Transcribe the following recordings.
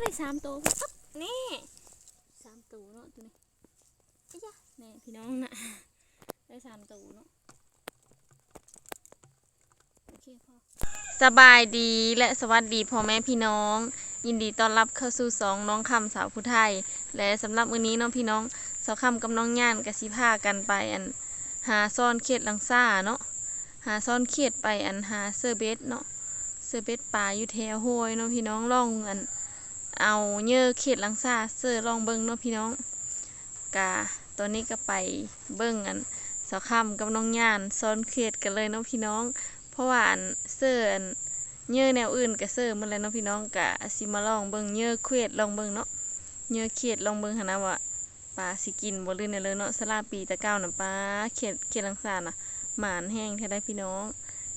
ได้สามตัวปั๊บนี่สามตัวเนาะตัวนี้ไอ้ยะนี่พี่น้องนะได้สามตัวเนาะโอเคพอสบายดีและสวัสดีพ่อแม่พี่น้อง ยินดีต้อนรับเข้าสู่สองน้องคำสาวผู้ไทย และสำหรับมื้อนี้เน้องพี่น้องสาวคำกับน้องย่านกสิพากันไปอัน หาซ่อนเขียดลังซ่าเนาะหาซ่อนเขียดไปอันหาเสื้อเบสเนาะเสื้อเบสป่าอยู่แถวห้วยเนาะพี่น้องลองอัน เอาเยือเขียดลังซาเสื้อลองเบิ่งเนาะพี่น้องกะตอนนี้ก็ไปเบิ่งอันสาวคำกับน้องย่านซ่อนเขียดกันเลยเนาะพี่น้อง เพราะว่าอันเสื้ออันเยือแนวอื่นกับเสื้อมันแล้วเนาะพี่น้องกะสิมาลองเบิ่งเยือเขียดลองเบิ่งเนาะเยือเขียดลองเบิ่งหนะว่าปลาสิกินบ่ลื่นเลยเนาะสลาปีตะเก้าน่ะปลาเขียดเขียดลังสาน่ะหมานแห้งแท้ได้พี่น้อง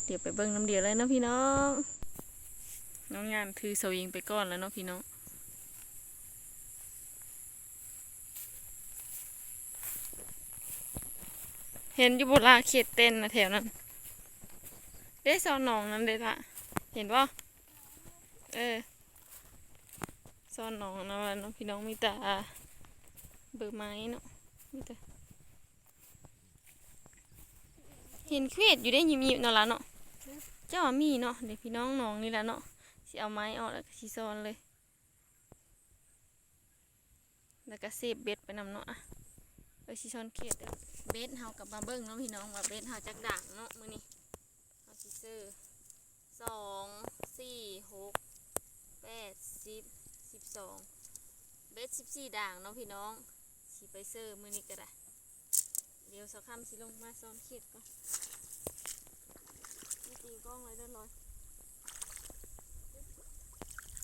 เดี๋ยวไปเบิ่งน้ำเดียวเลยเนาะพี่น้อง น้องงานถือสวิงไปก่อนแล้วเนาะพี่น้อง เห็นอยู่บนลาเขียดเต้นนะแถวนั้นได้ซอนหนองนั่นเลยละเห็นป่ะเออซอนหนองนะวะเนาะพี่น้องมีแต่เบอร์ไม้เนาะมีแต่เห็นเควดอยู่ได้ยิมยิมเนาะละเนาะเจ้ามีเนาะเดี๋ยวพี่น้องหนองนี่แหละเนาะสิเอาไม้ออกแล้วก็สิซอนเลย แล้วก็เซฟเบ็ดไปนำเนาะอะเออสิซอนเขียดเด้อ เบ็ดเฮากับมาเบิ่งเนาะพี่น้องว่าเบ็ดเฮาจักด่างเนาะมื้อนี้เอาสิซื้อสองสี่หกแปดสิบสิบสองเบสสิบสี่ด่างเนาะพี่น้องสิไปซื้อมือนี้ก็ได้เดี๋ยวสักคำสิลงมาซ้อมเขียดก่อนนี่ตีกล้องไว้เด้อลอย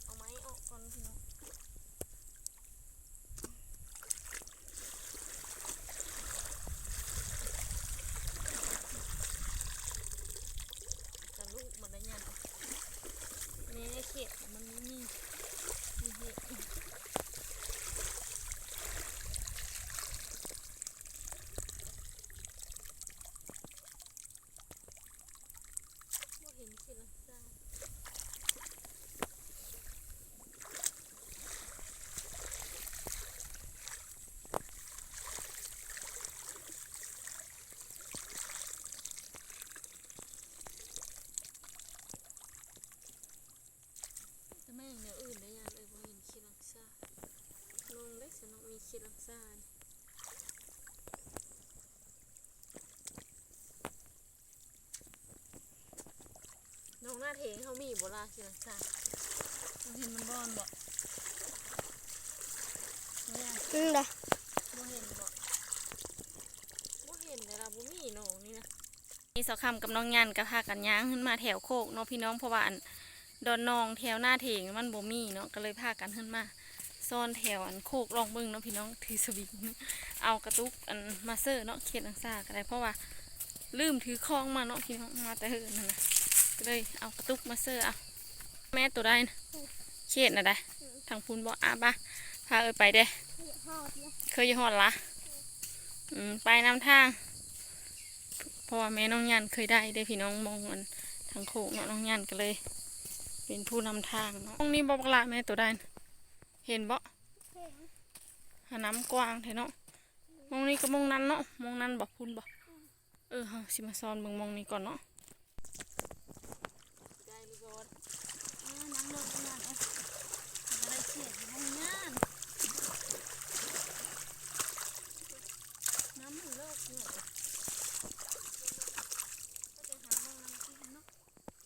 เอาไม้ออกก่อนพี่น้องจะลูกมันได้ยังนี่เขียดมันไม่มีมีเห็ด บ่เห็นสิลังซ่าแต่แม่งแนวอื่นได้ยังเลยบ่เห็นขี้ลังซ่างงเลยสนองมีขี้ลังซ่านี่น้อง หน้าเทงเขามีบ่ล่ะขี้ลังซ่าบ่เห็นมันบอนบ่เนี่ยอืมเด้อบ่เห็นบ่บ่เห็นเลยล่ะบ่มีน้องนี่นะนี่สาวคำกับน้องยันก็พากันย่างขึ้นมาแถวโคกเนาะพี่น้องเพราะว่าอันดอนนองแถวหน้าเถงมันบ่มีเนาะก็เลยพากันขึ้นมาซ่อนแถวอันโคกลองเบิ่งเนาะพี่น้องถือสวิงเอากระตุกอันมาเซอร์เนาะเขียนอังซาก็ได้เพราะว่าลืมถือคล้องมาเนาะพี่น้องมาแต่เหินนั่นนะ ก็เลยเอากระตุกมาเซอร์เอาแม่ตัวได้นะเขียนน่ะได้ทางพูนบ่อาบ้าพาเอ้ยไปเด้ฮอดเลยเคยยหอดละไปนำทางเพราะว่าแม่น้องยันเคยได้ได้พี่น้องมองมันทางโคกเนาะน้องยันก็เลย เป็นผู้นำทางเนาะมองนี้บอกละแม่ตัวได้เห็นบ่เห็นหาน้ำกว้างเถอะเนาะมองนี้ก็มองนั้นเนาะมองนั้นบอกพุ่นบ่เออเฮาสิมาซ้อนเบิ่งมองนี้ก่อนเนาะได้หรือบ่ อ่านั่งรถขนาดเอาจะได้เขียดอยู่ห้องงานน้ำมันเลิกเนี่ยก็จะหาห้องน้ำกินเนาะ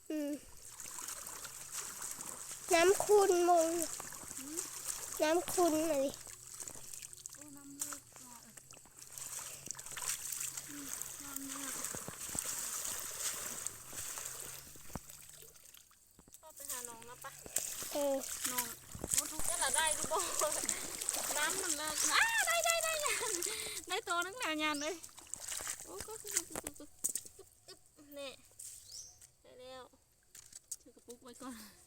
อืม น้ำคุณมึงน้ำคุณเลยโอ้น้ำเลิกว่ะอืมน้ำเนี่ยเข้าไปหาน้องนะปะเออน้องมันทุกจะละได้ดูบ่น้ำมันเลิกอ้าได้ได้ได้ยานได้โตนักหนายานเลยโอ้ก็คืออึ๊บอึ๊บอึ๊บเนี่ยได้แล้วถือกระปุกไว้ก่อน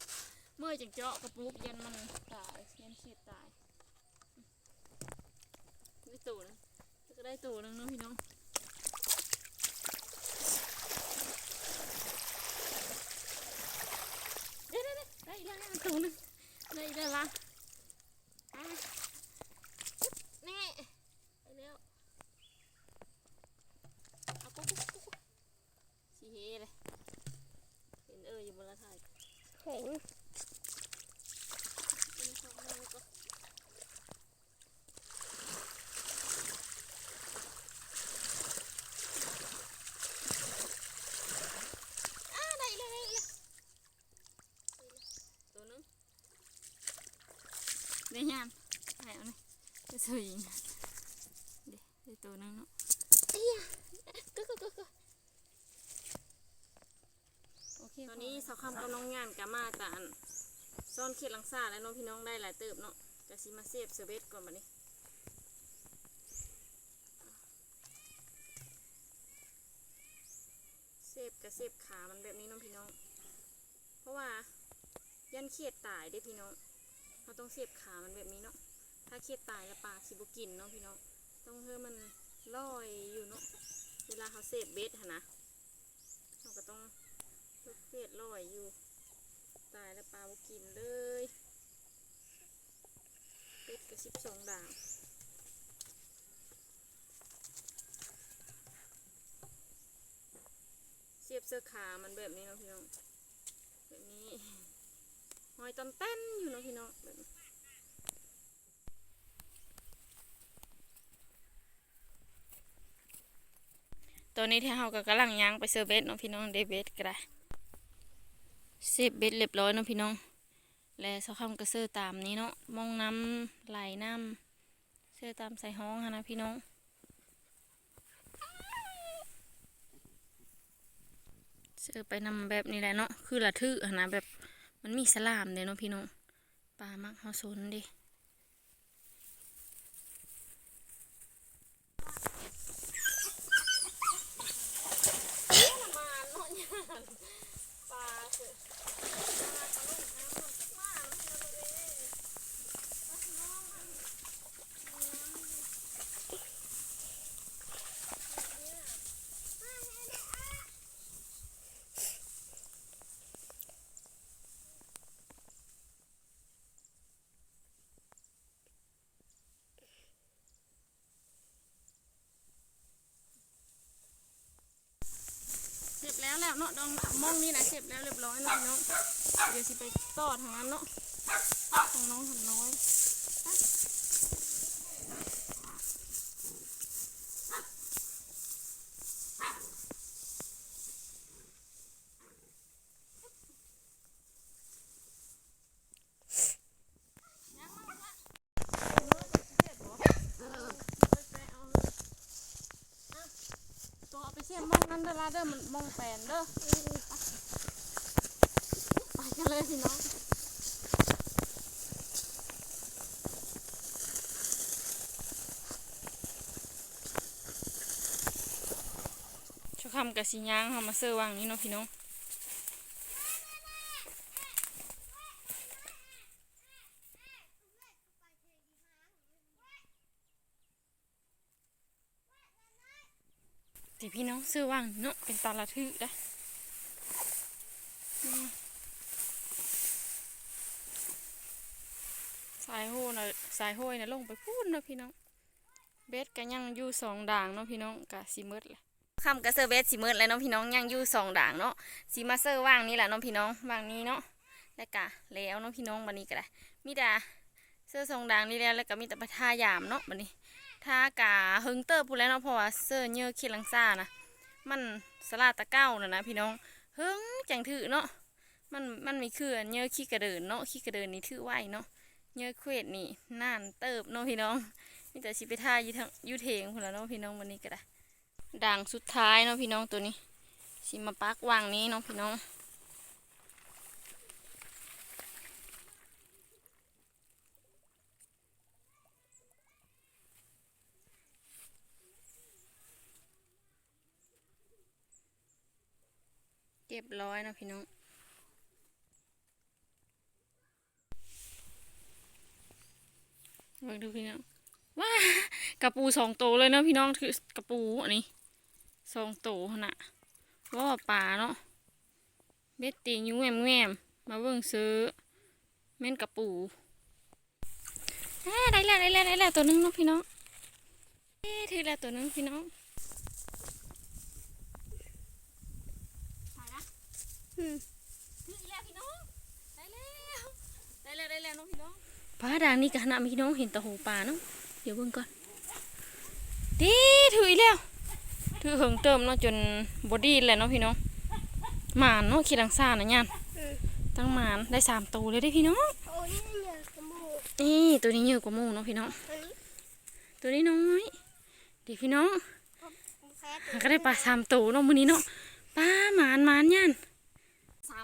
เมื่อจังเจาะกระปุกยันมันตายยันเขียดตายได้ตู่นะก็ได้ตู่นึงนะพี่น้องเด้ได้ได้ได้ได้ตูนึงได้ได้ละนี่ไปแล้วชีเฮเลยเห็นเอออยู่บนละถายเห็น ได้ยานไปเอาหน่อยจะสวยยิงเดี๋ยวได้ตัวนึงเนาะก็ก็ก็ก็โอเคตอนนี้สาวคำกับน้องงานกับมาแต่อันซ่อนเขียดลังซาแล้วน้องพี่น้องได้หลายเติบเนาะจะซิมาเซฟเซอร์เวตก่อนมานี้เซฟกับเซฟขามันแบบนี้เน้องพี่น้อง เพราะว่ายันเขียดตายได้พี่น้อง เราต้องเซฟขามันแบบนี้เนาะ ถ้าเขียดตายแล้วปลาสิบกินเนาะพี่น้องต้องให้มันลอยอยู่เนาะ เวลาเขาเซฟเบสหนนะเราก็ต้องลูกเฟียดลอยอยู่ ตายแล้วปลาบกินเลยเป็ดกระสิบสองดางเสียบเสื้อขามันแบบนี้เนาะพี่น้องแบบนี้ หอยตอนเต้นอยู่เนาะพี่น้องแบบนี้ตัวนี้ที่เราก็กำลังย่างไปเซอร์เบสเนาะพี่น้องเดเบสก็ได้เสพเบ็ดเรียบร้อยเนาะพี่น้อง และสักคำก็เสื้อตามนี้เนาะมองน้ำไหลน้ำเสื้อตามใส่ห้องหั้นะพี่น้องเสื้อไปนำแบบนี้แหละเนาะคือละทึหั้นนะแบบ มันมีสลามเด้เนาะพี่น้องปลามักเฮาสนเด้ แล้วแล้วเนาะดองมองนี่นะเสร็จแล้วเรียบร้อยเนาะพี่น้องเดี๋ยวสิไปต่อทางนั้นเนาะของน้องทำน้อยตัวเอาไปเสี่ยมมองนั้น เด้อมันมองแปนเด้อไปกันเลยพี่น้องชุกคำกับสีย่างเขามาเซอร์วางนี้เนาะพี่น้อง แต่พี่น้องเสื้อว่างเนาะเป็นตาละทึได้อืมสายโหนะสายโหยนะลงไปพูดนะพี่น้อง เบสก็ยังอยู่สองด่างเนาะพี่น้องกะสีมืดเลยคำกะเซอร์เบสสีมืดเลยเนาะพี่น้องยังอยู่สองด่างเนาะสีมาเซอร์ว่างนี่แหละเนาะพี่น้องว่างนี้เนาะแล้วกะแล้วเนาะพี่น้องบันนี้ก็ได้มีแต่เสื้อสองด่างนี่แล้วแล้วก็มีแต่ไปทายามเนาะบันนี้ทากะเฮิงเตอร์พูดแล้วเนาะเพราะว่าเสื้อเนื้อคิดลังซ่านะ มันสลาตะเก้าน่ะนะพี่น้องเฮิงจังถือเนาะมันมันมีคือเนื้อขี้กระเดินเนาะขี้กระเดินนี่ถือไหวเนาะเนื้อเควดนี่น่านเติบเนาะพี่น้องนี่แต่ชิไปท่ายุทงยุเทงพุ่นละเนาะพี่น้องวันนี้ก็ได้ด่างสุดท้ายเนาะพี่น้องตัวนี้ชิมาปักวางนี้เนาะพี่น้อง เรียบร้อยนะพี่น้องมาดูพี่น้อง ว้ากระปูสองโตวเลยเนาะพี่น้องคือกระปูอันนี้สองโตวหั่นน่ะว่าปลาเนาะ เบ็ดตีนยุ่งแง่มแง่มมาเบิ่งซื้อ เม่นกระปูอ่าได้แล้วได้แล้วได้แล้วตัวนึงเนาะพี่น้องเอ๊ถือแล้วตัวนึงพี่น้องถ่ายนะ อืมถืออีกแล้วพี่น้องได้แล้วได้แล้วได้แล้วเนาะพี่น้องปลาด่างนี่กะขนาดพี่น้องเห็นตะหูปลาเนาะเดี๋ยวเบิ่งก่อนดีถืออีกแล้วถือเหิงเติมเนาะจนบอดี้แหละเนาะพี่น้องหมานเนาะขีดังซ่านะยันตั้งหมานได้สามตัวเลยได้พี่น้องนี่ตัวนี้เยอะกว่ามูเนาะพี่น้องตัวนี้น้อยดีพี่น้องค่หาก็ได้ปลาสามตัวเนาะมื้อนี้เนาะปลาหมานหมานยัน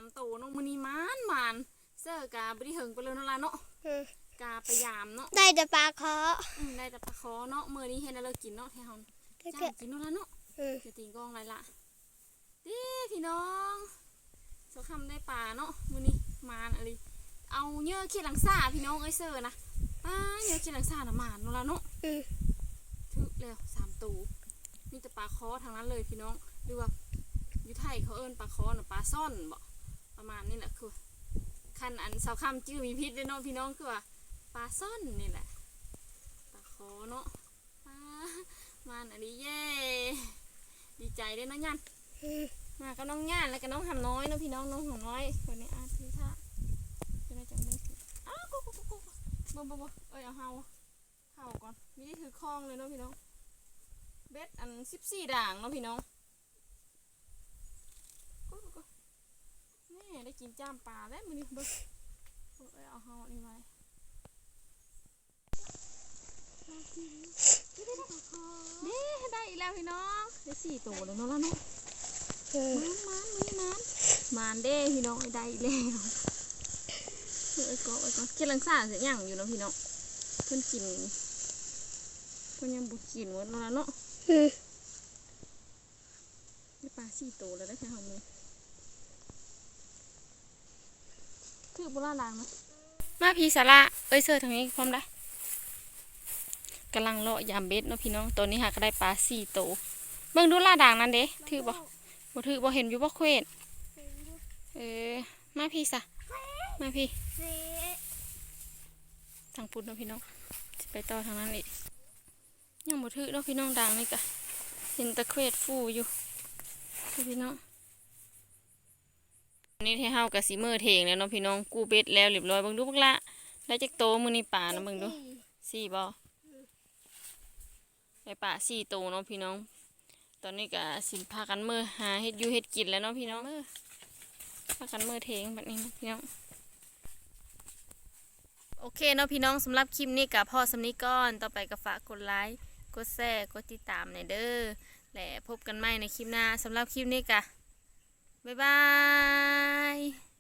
สามตัวเนาะมื้อนี้หมานหมานเสื้อกาบ่ได้เหิงไปเลยเนาะล่ะเนาะอืมกาไปยามเนาะได้แต่ปลาเคาะอืมได้แต่ปลาคอเนาะมื้อนี้เฮ็ดให้เรากินเนาะแท้เฮาถ้าจ้าเกิดกินเนาะล่ะเนาะอืมจะตีกองไรละดิพี่น้องสคำได้ปลาเนาะมื้อนี้หมานอะไรเอาเยอะเขียดหลังซ่าพี่น้องเอ้ยเซอร์นะป้าเยอะเขียดหลังซ่าน่ะหมานเนาะล่ะเนาะอืมทึกแล้วสามตูมีแต่ปลาคอทางนั้นเลยพี่น้องหรือว่าอยู่ไทยเขาเอิ้นปลาคอน่ะปลาซ่อนบ่ ประมาณนี้แหละคือคันอันสาวคำจื้อมีพิษด้วยเนาะพี่น้องคือว่าปลาซ่อนนี่แหละปลาคเนาะป้ามานอันนี้เย้ดีใจด้วยเนาะยันมากับน้องย่านแล้วก็น้องหำน้อยเนาะพี่น้องน้องหำน้อยคนนี้อาทีท่าจะได้จังเลยอ้าวกุ๊กกุ๊กกุ๊กกุ๊กบ่บ่บ่เอ้ยเอาเฮาเฮาก่อนมีได้ถือคล้องเลยเนาะพี่น้องเบ็ดอันสิบสี่ด่างเนาะพี่น้องกุ๊กกุ๊กกุ๊กนี่ ได้กินจ้ามปลาแล้วมือนี้เบิ่งเอ้ยเอาเฮานี่ไว้เด้ได้อีกแล้วพี่น้องได้สี่ตัวแล้วเนาะแล้วเนาะอืมมานมานมือมานมานเด้พี่น้องไอ้ได้อีกแล้วเอ้ยก็เอ้ยก็กินลังซ่าเสียอย่างอยู่เนาะพี่น้องเพิ่นกินเพิ่นยังบุกินหมดแล้วล่ะเนาะอืมได้ปลาสี่ตัวแล้วได้แค่หอมมือ คือโบราณลางเนาะมาพี่สาระเอ้ยเสื้อทางนี้พร้อมได้กำลังเลาะยามเบ็ดเนาะพี่น้องตัวนี้หาก็ได้ปลาสี่ตัวเบิ่งดูลาด่างนั่นเด้ถือบ่บ่ถือบ่เห็นอยู่บ่เควดเออมาพี่สะมาพี่ทางปุ่นเนาะพี่น้องไปต่อทางนั้นอีกยังบ่ถือเนาะพี่น้องดังนี่กะเห็นตะเควดฟูอยู่พี่น้อง นนี้ที่เฮากะสิมือเทงแล้วเนาะพี่น้องกูเบ็ดแล้วเรียบร้อยเบิ่งดูบักละแล้วจักโตมื้อนี้ป่านะเบิ่งดูสี่บ่ได้ป่าสี่โตเนาะพี่น้อง ตอนนี้กะสิพากันมือหาเฮ็ดอยู่เฮ็ดกินแล้วเนาะพี่น้องมือพากันมือเทงแบบนี้เนาะพี่น้องโอเคเนาะพี่น้องสำหรับคลิปนี้กับพ่อสำนี้ก่อนต่อไปก็ฝากกดไลค์กดแชร์กดติดตามในอยเด้อและพบกันใหม่ในคลิปหน้าสำหรับคลิปนี้กะ บ๊ายบาย